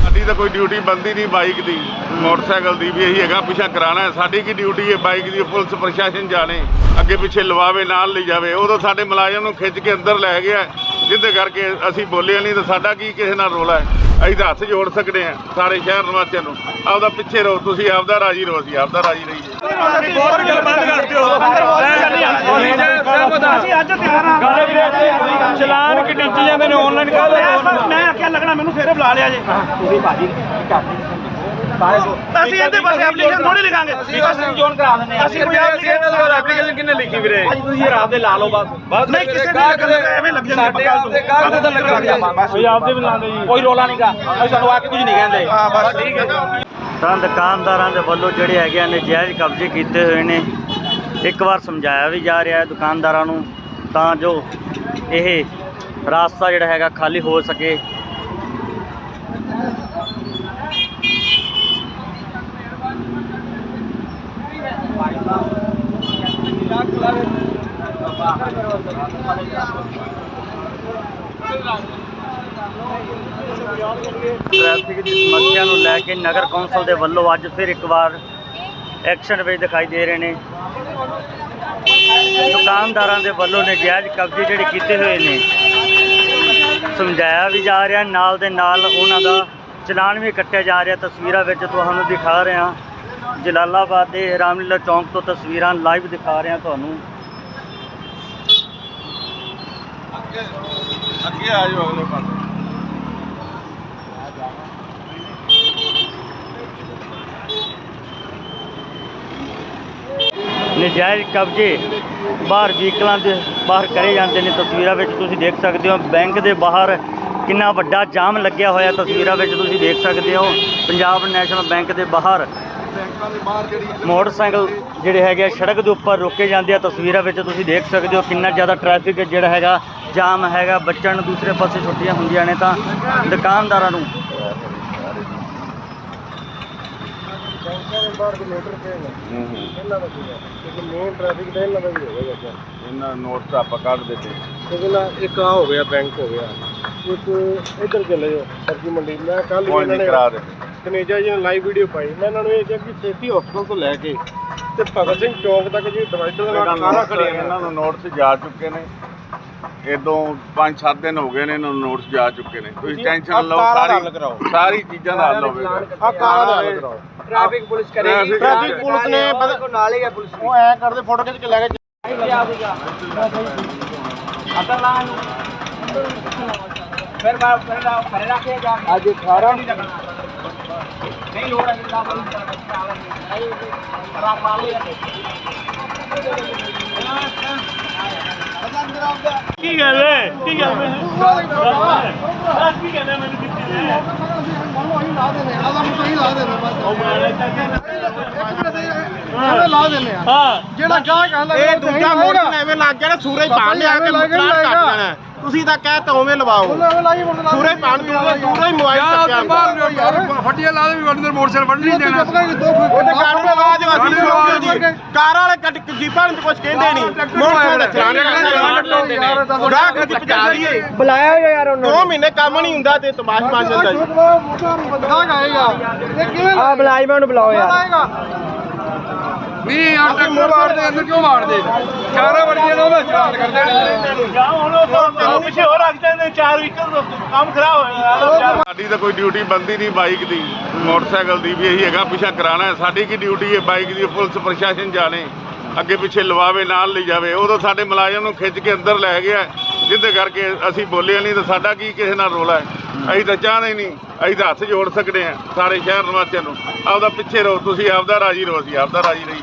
ਸਾਡੀ ਤਾਂ ਕੋਈ ਡਿਊਟੀ ਬੰਦੀ ਨਹੀਂ ਬਾਈਕ ਦੀ, ਮੋਟਰਸਾਈਕਲ ਦੀ ਵੀ ਇਹੀ ਹੈਗਾ, ਪਿੱਛਾ ਕਰਾਣਾ ਸਾਡੀ ਕੀ ਡਿਊਟੀ ਹੈ? ਬਾਈਕ ਦੀ, ਪੁਲਿਸ, ਪ੍ਰਸ਼ਾਸਨ ਜਾਣੇ, ਅੱਗੇ ਪਿੱਛੇ ਲਵਾਵੇ, ਨਾਲ ਲਈ ਜਾਵੇ। ਉਦੋਂ ਸਾਡੇ ਮੁਲਾਜ਼ਮ ਨੂੰ ਖਿੱਚ ਕੇ ਅੰਦਰ ਲੈ ਗਿਆ। ਜਿੱਦੇ ਕਰਕੇ ਅਸੀਂ ਬੋਲਿਆ ਨਹੀਂ ਤਾਂ ਸਾਡਾ ਕੀ ਕਿਸੇ ਨਾਲ ਰੋਲਾ ਹੈ? ਅਸੀਂ ਤਾਂ ਹੱਥ ਜੋੜ ਸਕਦੇ ਹਾਂ, ਸਾਰੇ ਸ਼ਹਿਰ ਨਿਵਾਸੀਆਂ ਨੂੰ। ਆਪਦਾ ਪਿੱਛੇ ਰਹੋ, ਤੁਸੀਂ ਆਪਦਾ ਰਾਜੀ ਰਹੋ, ਅਸੀਂ ਆਪਦਾ ਰਾਜੀ ਰਹੀਏ ਹੋਰ ਗੱਲ ਬੰਦ ਕਰ ਦਿਓ ਅਸੀਂ ਅੱਜ ਤਿਆਰ ਹਾਂ ਚਲਾਨ ਕਿ ਟਿੱਚ ਜਾਂਦੇ ਨੇ ਆਨਲਾਈਨ ਕਰ ਮੈਂ ਆਖਿਆ ਲੱਗਣਾ ਮੈਨੂੰ ਫੇਰੇ ਬੁਲਾ ਲਿਆ ਜੇ। ਤੁਸੀਂ ਭਾਜੀ ਅਸੀਂ ਇਹਦੇ ਪਾਸੇ ਐਪਲੀਕੇਸ਼ਨ ਥੋੜੀ ਲਿਖਾਂਗੇ। ਅਸੀਂ ਜੋਨ ਕਰਾ ਦਿੰਦੇ ਆ ਅਸੀਂ ਕੋਈ ਐਪਲੀਕੇਸ਼ਨ ਕਿੰਨੇ ਲਿਖੀ ਵੀਰੇ? ਭਾਜੀ ਤੁਸੀਂ ਰਾਤ ਦੇ ਲਾ ਲਓ ਬਸ। ਨਹੀਂ ਕਿਸੇ ਨੇ ਐਵੇਂ ਲੱਗ ਜਾਂਦੇ ਸਾਡੇ ਆਪਦੇ ਕਾਹ ਦਾ ਲੱਗ ਕੋਈ ਆਪਦੇ ਵੀ ਲਾਉਂਦੇ ਜੀ। ਕੋਈ ਰੋਲਾ ਨਹੀਂਗਾ ਅਸੀਂ ਸਾਨੂੰ ਆ ਕੇ ਕੁਝ ਨਹੀਂ ਕਹਿੰਦੇ। ਹਾਂ ਬਸ ਠੀਕ ਹੈ। ਤਾਂ ਦੁਕਾਨਦਾਰਾਂ ਦੇ ਵੱਲੋਂ ਜਿਹੜੇ ਹੈਗੇ ਆ ਨਜਾਇਜ਼ ਕਬਜ਼ੇ ਕੀਤੇ ਹੋਏ ਨੇ ਇੱਕ ਵਾਰ ਸਮਝਾਇਆ ਵੀ ਜਾ ਰਿਹਾ ਹੈ ਦੁਕਾਨਦਾਰਾਂ ਨੂੰ ਤਾਂ ਜੋ ਇਹ ਰਾਸਤਾ ਜਿਹੜਾ ਹੈਗਾ ਖਾਲੀ ਹੋ ਸਕੇ। ਟ੍ਰੈਫਿਕ ਦੀ ਸਮੱਸਿਆ ਨੂੰ ਲੈ ਕੇ ਨਗਰ ਕੌਂਸਲ ਦੇ ਵੱਲੋਂ ਅੱਜ ਫਿਰ ਇੱਕ ਵਾਰ ਐਕਸ਼ਨ ਵਿੱਚ ਦਿਖਾਈ ਦੇ ਰਹੇ ਨੇ। ਦੁਕਾਨਦਾਰਾਂ ਦੇ ਵੱਲੋਂ ਨਜਾਇਜ਼ ਕਬਜ਼ੇ ਜਿਹੜੇ ਕੀਤੇ ਹੋਏ ਨੇ। ਸਮਝਾਇਆ ਵੀ ਜਾ ਰਿਹਾ ਨਾਲ ਦੇ ਨਾਲ ਉਹਨਾਂ ਦਾ ਚਲਾਨ ਵੀ ਕੱਟਿਆ ਜਾ ਰਿਹਾ ਤਸਵੀਰਾਂ ਵਿੱਚ ਤੁਹਾਨੂੰ ਦਿਖਾ ਰਹੇ। ਹਾਂ ਜਲਾਲਾਬਾਦ ਦੇ ਰਾਮਲੀਲਾ ਚੌਂਕ ਤੋਂ ਤਸਵੀਰਾਂ ਲਾਈਵ ਦਿਖਾ ਰਹੇ ਹਾਂ ਤੁਹਾਨੂੰ ਅੱਗੇ ਆ ਜਾਓ ਅਗਲੇ ਪਾਸੇ। ਨਜਾਇਜ਼ ਕਬਜ਼ੇ ਬਾਹਰ ਵਹੀਕਲਾਂ ਦੇ ਬਾਹਰ ਕਰੇ ਜਾਂਦੇ ਨੇ ਤਸਵੀਰਾਂ ਵਿੱਚ ਤੁਸੀਂ ਦੇਖ ਸਕਦੇ ਹੋ ਬੈਂਕ ਦੇ ਬਾਹਰ ਕਿੰਨਾ ਵੱਡਾ ਜਾਮ ਲੱਗਿਆ ਹੋਇਆ ਤਸਵੀਰਾਂ ਵਿੱਚ ਤੁਸੀਂ ਦੇਖ ਸਕਦੇ ਹੋ। ਪੰਜਾਬ ਨੈਸ਼ਨਲ ਬੈਂਕ ਦੇ ਬਾਹਰ ਮੋਟਰਸਾਈਕਲ ਜਿਹੜੇ ਹੈਗੇ ਆ, ਸੜਕ ਦੇ ਉੱਪਰ ਰੋਕੇ ਜਾਂਦੇ ਆ ਤਸਵੀਰਾਂ ਵਿੱਚ ਤੁਸੀਂ ਦੇਖ ਸਕਦੇ ਹੋ ਕਿੰਨਾ ਜ਼ਿਆਦਾ ਟ੍ਰੈਫਿਕ ਜਿਹੜਾ ਹੈਗਾ, ਜਾਮ ਹੈਗਾ, ਬੱਚਿਆਂ ਨੂੰ ਦੂਸਰੇ ਪਾਸੇ ਛੁੱਟੀਆਂ ਹੁੰਦੀਆਂ ਨੇ ਤਾਂ ਦੁਕਾਨਦਾਰਾਂ ਨੂੰ ਮੇਨ ਟ੍ਰੈਫਿਕ ਦਾ ਇਹਨਾਂ ਦਾ ਵੀ ਹੋਵੇਗਾ ਅੱਛਾ ਇਹਨਾਂ ਨੋਟਸ ਆਪਾਂ ਕੱਢ ਦਿੱਤੇ। ਕਿਉਂਕਿ ਇੱਕ ਆ ਹੋ ਗਿਆ ਬੈਂਕ ਹੋ ਗਿਆ। ਇੱਕ ਇੱਧਰ ਚਲੇ ਜਾਓ ਸਬਜ਼ੀ ਮੰਡੀ। ਮੈਂ ਕੱਲ ਕੋਈ ਨਹੀਂ ਕਰਾ ਦੇ। ਕਨੇਜਾ ਜੀ ਨੇ ਲਾਈਵ ਵੀਡੀਓ ਪਾਈ। ਮੈਂ ਇਹਨਾਂ ਨੂੰ ਇਹ ਕਿਹਾ ਕਿ ਸੇਤੀ ਹਸਪਤਾਲ ਤੋਂ ਲੈ ਕੇ। ਤੇ ਭਗਤ ਸਿੰਘ ਚੌਕ ਤੱਕ ਜੀ ਡਿਵਾਈਡਰ ਦੇ ਨਾਲ ਕਾਰਾਂ ਖੜੀਆਂ ਇਹਨਾਂ ਨੂੰ ਨੋਟਸ ਜਾ ਚੁੱਕੇ ਨੇ। ਇਦੋਂ 5-7 ਦਿਨ ਹੋ ਗਏ ਨੇ ਇਹਨਾਂ ਨੂੰ ਨੋਟਸ ਜਾ ਚੁੱਕੇ ਨੇ। ਤੁਸੀਂ ਟੈਨਸ਼ਨ ਨਾ ਲਓ ਕਾਰਾਂ ਸਾਰੀ ਕਰਾਓ। ਸਾਰੀ ਚੀਜ਼ਾਂ ਦਾ ਹੱਲ ਹੋਵੇਗਾ। ਆ ਕਾਰਾਂ ਦਾ ਹੱਲ ਕਰਾਓ। ਟ੍ਰੈਫਿਕ ਪੁਲਿਸ ਕਰੇਗੀ। ਟ੍ਰੈਫਿਕ ਪੁਲਿਸ ਨੇ ਨਾਲ ਹੀ ਹੈ ਪੁਲਿਸ ਉਹ ਐ ਕਰਦੇ ਫੋਟੋ ਖਿੱਚ ਕੇ ਲੈ ਕੇ ਫਿਰ ਮੈਂ ਫਿਰ ਫਿਰ ਰੱਖੇ ਜਾ ਅੱਜ 18 ਨਹੀਂ ਲੋੜ ਹੈ ਜਿੰਦਾ ਰਾਤ ਮਾਲੀ ਕੀ ਗੱਲ ਹੈ? ਕੀ ਗੱਲ ਹੈ? ਦੱਸ ਕੀ ਕਹਿੰਦਾ ਮੈਨੂੰ ਕਿੱਥੇ ਹੈ ਲਾ ਦਿੰਦੇ ਆ। ਹਾਂ। ਜਿਹੜਾ ਗਾਹ ਕਹਿੰਦਾ ਇਹ ਦੂਜਾ ਮੋਟਰ ਐਵੇਂ ਲੱਗ ਗਿਆ ਨਾ ਸੂਰਜ ਪਾਣ ਲਿਆ ਕੇ ਮੁਕਰਾਰ ਕੱਟ ਜਾਣਾ ਹੈ। ਤੁਸੀਂ ਤਾਂ ਕਹਿ ਤਾ ਉਵੇਂ ਲਵਾਓ। ਸੂਰਜ ਪਾਣ ਦੂਰੋਂ ਦੂਰੋਂ ਹੀ ਮੋਬਾਈਲ ਚੱਕਿਆ। ਫੱਟੀਆਂ ਲਾ ਦੇ ਵੀ ਵੰਦਰ ਮੋਟਰਸਾਈਕਲ ਵੱਢ ਨਹੀਂ ਦੇਣਾ। ਉਹਦੇ ਕਾਰਨ ਆਵਾਜ਼ ਅਸੀਂ ਸੁਣਦੇ ਜੀ। ਕਾਰ ਵਾਲੇ ਕੱਟ ਜੀਪਾਂ ਨੂੰ ਕੁਝ ਕਹਿੰਦੇ ਨਹੀਂ। ਮੋਟਰਸਾਈਕਲ ਦਾ ਚਲਾਨ ਕਰਦੇ ਗਾਹ ਕੁਝ ਪਜਾ ਦਈਏ। ਬੁਲਾਇਆ ਹੋਇਆ ਯਾਰ ਉਹਨੂੰ। ਦੋ ਮਹੀਨੇ ਕੰਮ ਨਹੀਂ ਹੁੰਦਾ ਤੇ ਤਮਾਸ਼ ਮਾਰ ਜਾਂਦਾ ਜੀ। ਆ ਬੁਲਾਈਮਾਂ ਨੂੰ ਬੁਲਾਓ ਯਾਰ। ਨਹੀਂ ਯਾਰ ਟਰੈਕਟਰ ਮਾਰਦੇ ਅੰਦਰ ਕਿਉਂ ਮਾਰਦੇ ਚਾਰਾਂ ਵੜੀਆਂ ਦਾ ਮੈਂ ਚਲਾਨ ਕਰ ਦੇਣਾ ਪਿੱਛੇ ਹੋਰ ਰੱਖ ਜਾਂਦੇ ਚਾਰ ਵਹੀਕਲ ਕੰਮ ਖਰਾਬ ਹੋਇਆ ਸਾਡੀ ਤਾਂ ਕੋਈ ਡਿਊਟੀ ਬੰਦੀ ਨਹੀਂ ਬਾਈਕ ਦੀ। ਮੋਟਰਸਾਈਕਲ ਦੀ ਵੀ ਇਹੀ ਹੈਗਾ, ਪਿੱਛਾ ਕਰਾਣਾ ਸਾਡੀ ਕੀ ਡਿਊਟੀ ਹੈ ਬਾਈਕ ਦੀ? ਪੁਲਿਸ, ਪ੍ਰਸ਼ਾਸਨ ਜਾਣੇ। ਅੱਗੇ ਪਿੱਛੇ ਲਵਾਵੇ, ਨਾਲ ਲਈ ਜਾਵੇ। ਉਦੋਂ ਸਾਡੇ ਮੁਲਾਜ਼ਮ ਨੂੰ ਖਿੱਚ ਕੇ ਅੰਦਰ ਲੈ ਗਿਆ। ਜਿੱਦੇ ਕਰਕੇ ਅਸੀਂ ਬੋਲਿਆ ਨਹੀਂ ਤਾਂ ਸਾਡਾ ਕੀ ਕਿਸੇ ਨਾਲ ਰੋਲਾ ਹੈ? ਅਸੀਂ ਤਾਂ ਚਾਹਦੇ ਹੀ ਨਹੀਂ। ਅਸੀਂ ਤਾਂ ਹੱਥ ਜੋੜ ਸਕਦੇ ਹਾਂ ਸਾਰੇ ਸ਼ਹਿਰ ਨਿਵਾਸੀਆਂ ਨੂੰ। ਆਪਦਾ ਪਿੱਛੇ ਰਹੋ। ਤੁਸੀਂ ਆਪਦਾ ਰਾਜੀ ਰਹੋ, ਅਸੀਂ ਆਪਦਾ ਰਾਜੀ ਰਹੀ